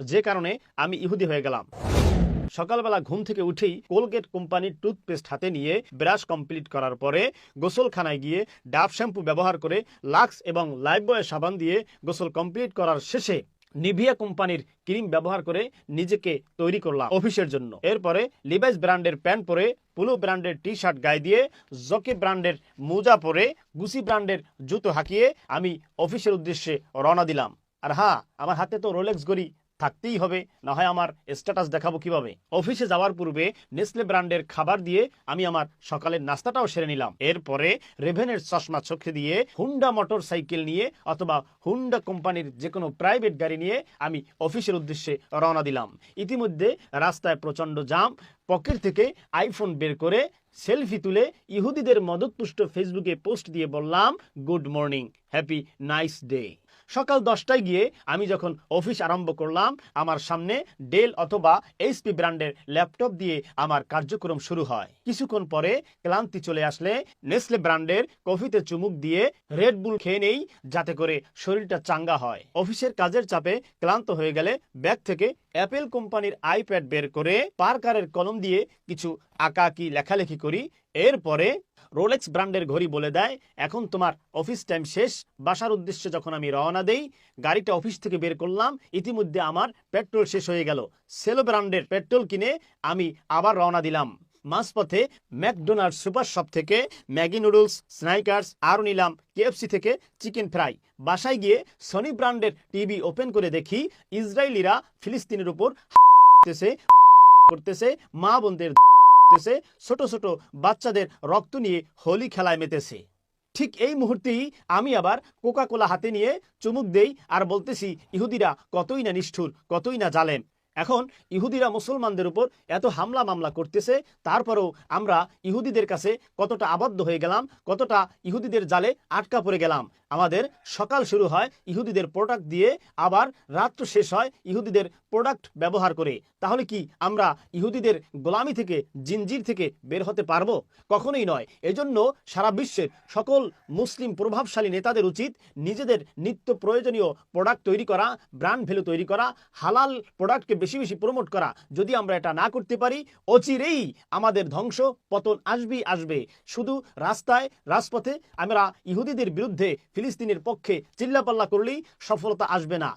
যে কারণে আমি ইহুদি হয়ে গেলাম। সকালবেলা ঘুম থেকে উঠেই কোলগেট কোম্পানির টুথপেস্ট হাতে নিয়ে ব্রাশ কমপ্লিট করার পরে গোসলখানায় গিয়ে ডাব শ্যাম্পু ব্যবহার করে লাক্স এবং লাইফবয় সাবান দিয়ে গোসল কমপ্লিট করার শেষে নিভিয়া কোম্পানির ক্রিম ব্যবহার করে নিজেকে তৈরি করলাম অফিসের জন্য। এরপরে লিভাইস ব্র্যান্ডের প্যান্ট পরে, পুলু ব্র্যান্ডের টি শার্ট গায়ে দিয়ে, জকি ব্র্যান্ডের মোজা পরে, গুসি ব্র্যান্ডের জুতো হাঁকিয়ে আমি অফিসের উদ্দেশ্যে রওনা দিলাম। আর হ্যাঁ আমার হাতে তো রোলেক্স ঘড়ি থাকতেই হবে। না হয় আমার স্ট্যাটাস দেখাবো কীভাবে। অফিসে যাওয়ার পূর্বে নেসলে ব্র্যান্ডের খাবার দিয়ে আমি আমার সকালের নাস্তাটাও সেরে নিলাম। এরপরে রেভেনের চশমা চোখে দিয়ে হুন্ডা মোটর সাইকেল নিয়ে অথবা হুন্ডা কোম্পানির যে কোনো প্রাইভেট গাড়ি নিয়ে আমি অফিসের উদ্দেশ্যে রওনা দিলাম। ইতিমধ্যে রাস্তায় প্রচণ্ড জাম পকেট থেকে আইফোন বের করে সেলফি তুলে ইহুদিদের মদতপুষ্ট ফেসবুকে পোস্ট দিয়ে বললাম good morning happy nice day সকাল দশটায় গিয়ে আমি যখন অফিস আরম্ভ করলাম, আমার সামনে ডেল অথবা এইচপি ব্র্যান্ডের ল্যাপটপ দিয়ে আমার কার্যক্রম শুরু হয়। কিছুক্ষণ পরে ক্লান্তি চলে আসলে নেসলে ব্র্যান্ডের কফিতে চুমুক দিয়ে রেড বুল খেয়ে নেই, যাতে করে শরীরটা চাঙ্গা হয়। অফিসের কাজের চাপে ক্লান্ত হয়ে গেলে ব্যাগ থেকে অ্যাপেল কোম্পানির আইপ্যাড বের করে পার্কারের কলম দিয়ে কিছু আঁকা আঁকাআঁকি, লেখালেখি করি। এরপরে রোলেক্স ব্র্যান্ডের ঘড়ি বলে দেয়, এখন তোমার অফিস টাইম শেষ, বাসার উদ্দেশ্যে যখন আমি রওনা দেই, গাড়িটা অফিস থেকে বের করলাম, ইতিমধ্যে আমার পেট্রোল শেষ হয়ে গেল। সেলো ব্র্যান্ডের পেট্রোল কিনে আমি আবার রওনা দিলাম। মাঝপথে ম্যাকডোনাল্ড সুপার শপ থেকে ম্যাগি নুডলস, স্নাইকার্স, আরও নিলাম কেএফসি থেকে চিকেন ফ্রাই। বাসায় গিয়ে সনি ব্র্যান্ডের টিভি ওপেন করে দেখি, ইসরায়েলিরা ফিলিস্তিনের উপর করতেছে করতেছে মা বোনদের করতেছে, ছোট ছোট বাচ্চাদের রক্ত নিয়ে হোলি খেলায় মেতেছে। ঠিক এই মুহূর্তেই আমি আবার কোকা কোলা হাতে নিয়ে চুমুক দেই আর বলতেছি, ইহুদিরা কতই না নিষ্ঠুর, কতই না জালেম। এখন ইহুদিরা মুসলমানদের উপর এত হামলা মামলা করতেছে, তারপরেও আমরা ইহুদিদের কাছে কতটা আবদ্ধ হয়ে গেলাম, কতটা ইহুদিদের জালে আটকা পড়ে গেলাম। আমাদের সকাল শুরু হয় ইহুদিদের প্রোডাক্ট দিয়ে, আবার রাত্র শেষ হয় ইহুদিদের প্রোডাক্ট ব্যবহার করে। তাহলে কি আমরা ইহুদিদের গোলামি থেকে, জিনজির থেকে বের হতে পারব? কখনোই নয়। এজন্য সারা বিশ্বের সকল মুসলিম প্রভাবশালী নেতাদের উচিত নিজেদের নিত্য প্রয়োজনীয় প্রোডাক্ট তৈরি করা ব্র্যান্ড ভ্যালু তৈরি করা, হালাল প্রোডাক্টকে বেশি বেশি প্রমোট করা। যদি আমরা এটা না করতে পারি, অচিরেই আমাদের ধ্বংস পতন আসবেই আসবে। শুধু রাস্তায়, রাজপথে আমরা ইহুদিদের বিরুদ্ধে ফিলিস্তিনের পক্ষে চিল্লাপাল্লা করলেই সফলতা আসবে না।